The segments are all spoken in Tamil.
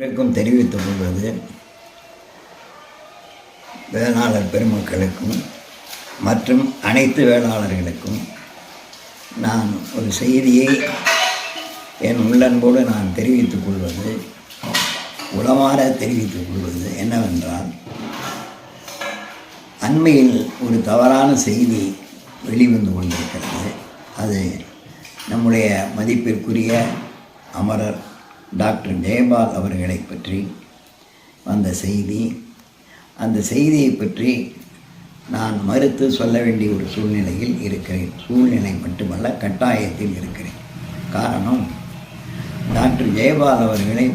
அனைவருக்கும் தெரிவித்துக் கொள்வது வேளாளர் பெருமக்களுக்கும் மற்றும் அனைத்து வேளாளர்களுக்கும் நான் ஒரு செய்தியை என் உள்ளன்போடு நான் தெரிவித்துக் கொள்வது உளமாற தெரிவித்துக் கொள்வது என்னவென்றால் அண்மையில் ஒரு தவறான செய்தி வெளிவந்து கொண்டிருக்கிறது. அது நம்முடைய மதிப்பிற்குரிய அமரர் டாக்டர் ஜெயபால் அவர்களை பற்றி வந்த செய்தி. அந்த செய்தியை பற்றி நான் மறுத்து சொல்ல வேண்டிய ஒரு சூழ்நிலையில் இருக்கிறேன். சூழ்நிலை மட்டுமல்ல கட்டாயத்தில் இருக்கிறேன். காரணம் டாக்டர் ஜெயபால் அவர்களை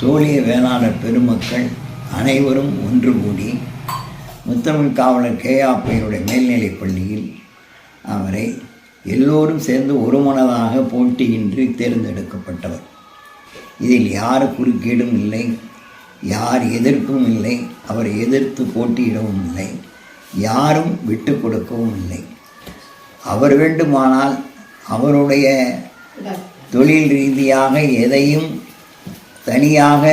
சோழிய வேளாளர் பெருமக்கள் அனைவரும் ஒன்று கூடி முத்தமிழ் காவலர் கே. கேஆப்பையுடைய மேல்நிலைப் பள்ளியில் அவரை எல்லோரும் சேர்ந்து ஒருமனதாக போட்டியின்றி தேர்ந்தெடுக்கப்பட்டவர். இதில் யார் குறுக்கீடும் இல்லை. யார் எதிர்ப்பும் இல்லை. அவரை எதிர்த்து போட்டியிடவும் இல்லை. யாரும் விட்டு கொடுக்கவும் இல்லை. அவர் வேண்டுமானால் அவருடைய தொழில் ரீதியாக எதையும் தனியாக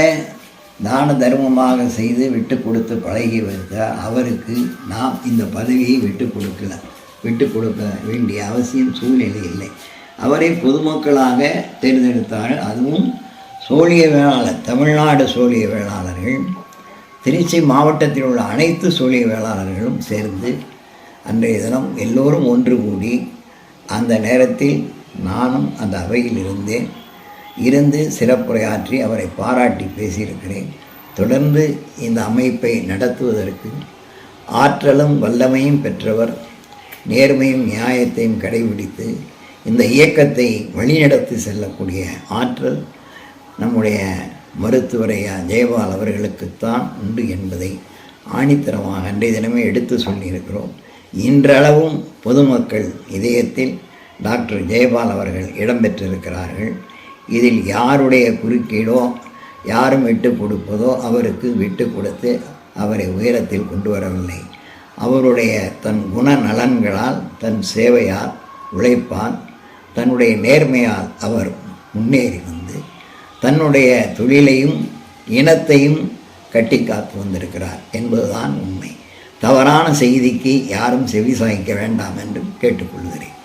தான தர்மமாக செய்து விட்டு கொடுத்து பழகி வைத்த அவருக்கு நாம் இந்த பதவியை விட்டு கொடுக்கல விட்டு கொடுக்க வேண்டிய அவசியம் சூழ்நிலை இல்லை. அவரை பொதுமக்களாக தேர்ந்தெடுத்தார்கள். அதுவும் சோழிய வேளாளர் தமிழ்நாடு சோழிய வேளாளர்கள் திருச்சி மாவட்டத்தில் உள்ள அனைத்து சோழிய வேளாளர்களும் சேர்ந்து அன்றைய தினம் எல்லோரும் ஒன்று கூடி அந்த நேரத்தில் நானும் அந்த அவையில் இருந்தேன் இருந்து சிறப்புரையாற்றி அவரை பாராட்டி பேசியிருக்கிறேன். தொடர்ந்து இந்த அமைப்பை நடத்துவதற்கு ஆற்றலும் வல்லமையும் பெற்றவர் நேர்மையும் நியாயத்தையும் கடைபிடித்து இந்த இயக்கத்தை வழிநடத்தி செல்லக்கூடிய ஆற்றல் நம்முடைய மருத்துவரையா ஜெயபால் அவர்களுக்குத்தான் உண்டு என்பதை ஆணித்தரமாக அன்றைய தினமே எடுத்து சொல்லியிருக்கிறோம். இன்றளவும் பொதுமக்கள் இதயத்தில் டாக்டர் ஜெயபால் அவர்கள் இடம்பெற்றிருக்கிறார்கள் இதில் யாருடைய குறுக்கீடோ யாரும் விட்டு கொடுப்பதோ அவருக்கு விட்டு கொடுத்து அவரை உயரத்தில் கொண்டு வரவில்லை. அவருடைய தன் குணநலன்களால் தன் சேவையால் உழைப்பால் தன்னுடைய நேர்மையால் அவர் முன்னேறி வந்தார் தன்னுடைய தொழிலையும் இனத்தையும் கட்டி காத்து வந்திருக்கிறார் என்பதுதான் உண்மை. தவறான செய்திக்கு யாரும் செவி சாய்க்க வேண்டாம் என்று கேட்டுக்கொள்கிறேன்.